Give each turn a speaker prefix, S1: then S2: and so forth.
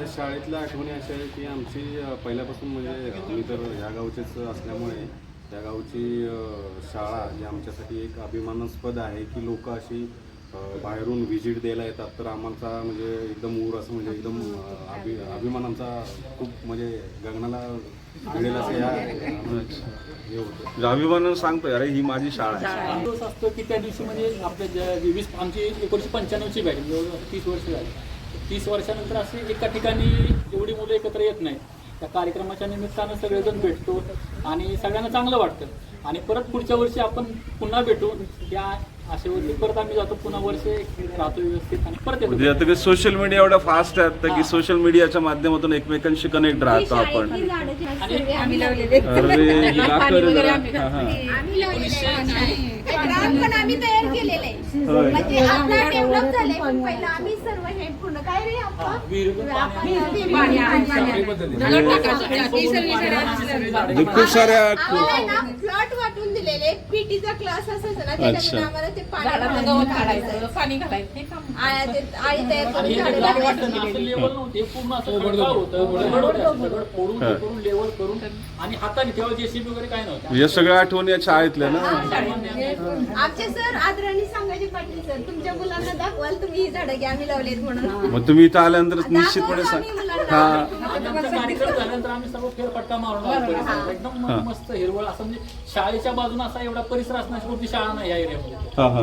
S1: माझ्या शाळेतल्या आठवणी अशा आहे की आमची पहिल्यापासून म्हणजे मी तर ह्या गावचेच असल्यामुळे त्या गावची शाळा ही आमच्यासाठी एक अभिमानास्पद आहे की लोक अशी बाहेरून व्हिजिट द्यायला येतात. तर आम्हाला म्हणजे एकदम ऊर असं म्हणजे एकदम अभि अभिमान आमचा खूप म्हणजे गगनाला मिळेल असं या हे होतं.
S2: म्हणजे अभिमानानं सांगतोय अरे ही माझी शाळा आहे.
S3: दिवस असतो की त्या दिवशी म्हणजे आपल्या ज्या वीस आमची एकोणीसशे पंच्याण्णवची बॅच तीस वर्ष झाली. तीस वर्षानंतर असे एका ठिकाणी एवढी मुलं एकत्र येत नाहीत त्या कार्यक्रमाच्या निमित्तानं सगळेजण भेटतो आणि सगळ्यांना चांगलं वाटतं. आणि परत पुढच्या वर्षी आपण पुन्हा भेटू. त्या आशेवरती परत आम्ही जातो. पुन्हा वर्ष राहतो व्यवस्थित आणि परत
S2: म्हणजे
S3: येतो
S2: आता की सोशल मीडिया एवढा फास्ट आहे आता की सोशल मीडियाच्या माध्यमातून एकमेकांशी कनेक्ट राहतो आपण.
S4: आम्ही लावलेले
S2: अरे
S4: आम्ही
S2: हा, हा.
S4: आम्ही लावलेले आहे.
S5: पण आम्ही तयार केलेलं आहे. म्हणजे आता डेव्हलप पण पहिलं आम्ही सर्व हे पूर्ण काय रे आपण
S3: पाणी.
S4: पाणी
S2: खूप साऱ्या
S5: आम्हाला ना प्लॉट वाटून दिलेले. पीटीचा क्लास असायचा ना त्याच्यामध्ये आम्हाला ते
S4: झाडाला
S5: पाणी
S4: गवत काढायचं पाणी घालायचं हे काम.
S5: आळ्या ते- आळी तयार
S3: आणि
S5: करून
S3: हे
S5: झाडं
S3: जे वाटतं ना,
S5: लावायची.
S3: असं लेवल नव्हतं. पूर्ण असं खडकाळ होतं. दगड होते, दगड फोडून हे. करून लेवल करून आणि हाताने तेव्हा जेसीबी वगैरे काय नव्हतं.
S2: या सगळ्या आठवणी या शाळेतल्या ना?
S5: आमचे सर आदरांनी सांगायचे पाटील सर तुमच्या मुलांना दाखवाल तुम्ही ही झाडं घ्या आम्ही लावलेत म्हणून.
S2: मग तुम्ही इथं आल्यानंतर निश्चितपणे सांग
S5: आम्ही मुलांना.
S2: हा.
S3: आणि आमचा कार्यक्रम झाल्यानंतर आम्ही सर्व फेरफटका मारून. एकदम मस्त हिरवळ असं म्हणजे शाळेच्या बाजूने असा एवढा परिसर असण्याची कोणती शाळा नाही या एरियामध्ये
S2: हा हा.